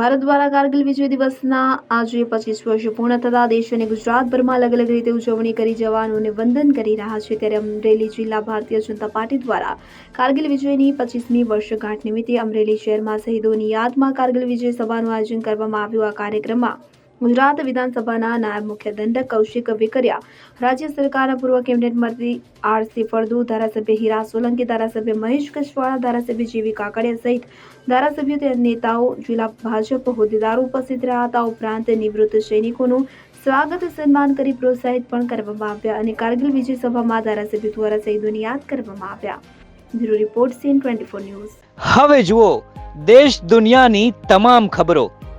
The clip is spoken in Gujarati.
ભારત દ્વારા કારગિલ વિજય દિવસના આજે પચીસ વર્ષ પૂર્ણ થતા દેશ અને ગુજરાતભરમાં અલગ અલગ રીતે ઉજવણી કરી જવાનોને વંદન કરી રહ્યા છે ત્યારે અમરેલી જિલ્લા ભારતીય જનતા પાર્ટી દ્વારા કારગિલ વિજયની પચીસમી વર્ષગાંઠ નિમિત્તે અમરેલી શહેરમાં શહીદોની યાદમાં કારગિલ વિજય સભાનું આયોજન કરવામાં આવ્યું. આ કાર્યક્રમમાં ગુજરાત વિધાનસભાના નાયબ મુખ્ય દંડક કૌશિક વિકરિયા, રાજ્ય સરકારના પૂર્વ કેબિનેટ મંત્રી આરસી ફળદુ, ધારાસભ્ય હીરા સોલંકી, ધારાસભ્ય મહેશ કચવાળા ધારાસભ્ય જીવી કાકડિયા સહિત ધારાસભ્યો નેતાઓ, જિલ્લા ભાજપ હોદ્દેદારો ઉપસ્થિત રહ્યા હતા. ઉપરાંત નિવૃત્ત સૈનિકોનું સ્વાગત સન્માન કરી પ્રોત્સાહિત પણ કરવામાં આવ્યા અને કારગિલ વિજય સભામાં ધારાસભ્ય દ્વારા શહીદોને યાદ કરવામાં આવ્યા. Bureau report CN twenty news. હવે જુઓ, દેશ દુનિયાની તમામ ખબરો.